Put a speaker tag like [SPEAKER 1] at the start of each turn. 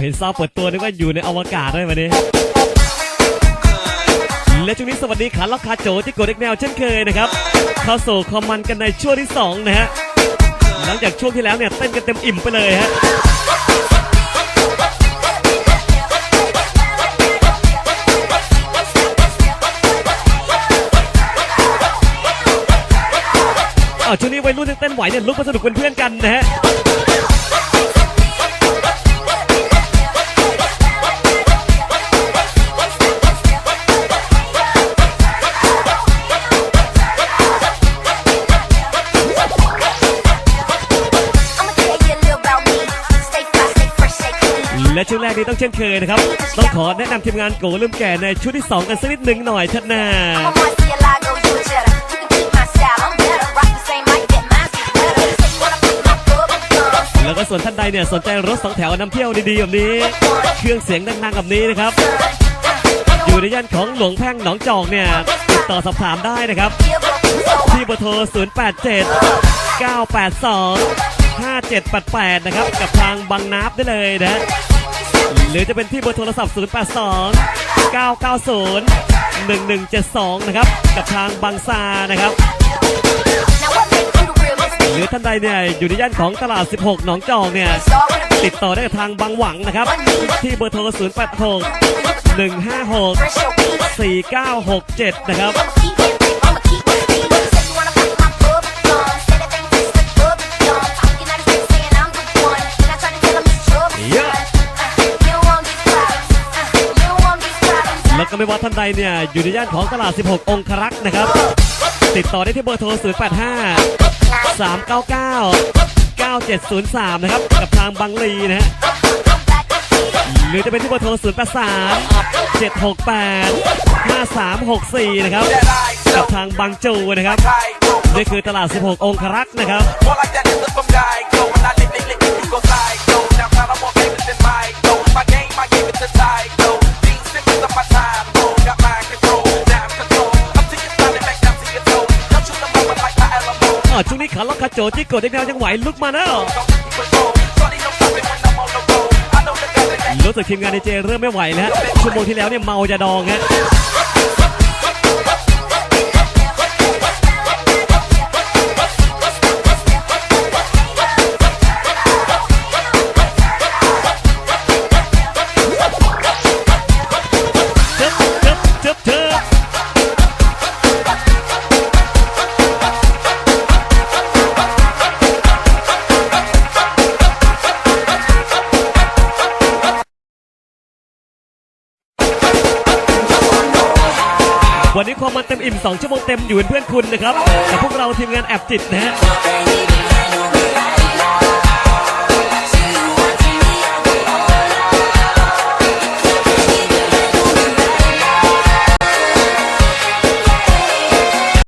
[SPEAKER 1] เห็นซาวเปิดตัวนึกว่าอยู่ในอวกาศด้วยวันนี้และช่วงนี้สวัสดีขาล็อกคาโจที่กดเอ็กแนวเช่นเคยนะครับเข้าสู่คอมมันกันในช่วงที่ 2 นะฮะ หลังจากช่วงที่แล้วเนี่ยเต้นกันเต็มอิ่มไปเลยฮะอ้าช่วงนี้วัยรุ่นเต้นไหวเนี่ยลุกมาสนุกเป็นเพื่อนกันนะฮะ และช่วงแรกนี้ต้องเช่นเคยนะครับ ต้องขอแนะนำทีมงานโกลืมแก่ในชุดที่ 2 กันสักนิดหนึ่งหน่อยเถิดนาแล้วก็ส่วนท่านใดเนี่ยสนใจรถสองแถวนำเที่ยวดีๆแบบนี้ เครื่องเสียงดังๆแบบนี้นะครับ อยู่ในย่านของหลวงแพ่งหนองจอกเนี่ยติดต่อสอบถามได้นะครับ ที่เบอร์โทร 087 982 5788 นะครับ กับทางบางนาบได้เลยนะ หรือจะเป็นที่เบอร์โทรศัพท์ 082 990 1172 นะครับ กับทางบางซานะครับ หรือท่านใดเนี่ยอยู่ในย่านของตลาด 16 หนองจอกเนี่ยติดต่อได้กับทางบางหวังนะครับ ที่เบอร์โทร 086 156 4967 นะครับ ก็ไม่ว่าท่านใดเนี่ยอยู่ในย่านของตลาด 16 องครักษ์นะครับ ติดต่อได้ที่เบอร์โทร 085 399 9703 นะครับ กับทางบางลีนะฮะหรือจะเป็นที่เบอร์โทร 083 768 5364 นะครับ กับทางบางจูนะครับ นี่คือตลาด 16 องครักษ์นะครับ กขาโจที่กดได้แนวยังไหวลุกมาแล้วรู้สึกทีมงานดีเจเริ่มไม่ไหวแล้วชั่วโมงที่แล้วเนี่ยเมาจะดองฮะ วันนี้ความมันเต็มอิ่ม 2 ชั่วโมงเต็มอยู่เป็นเพื่อนคุณนะครับกับพวกเราทีมงานแอบจิตนะฮะ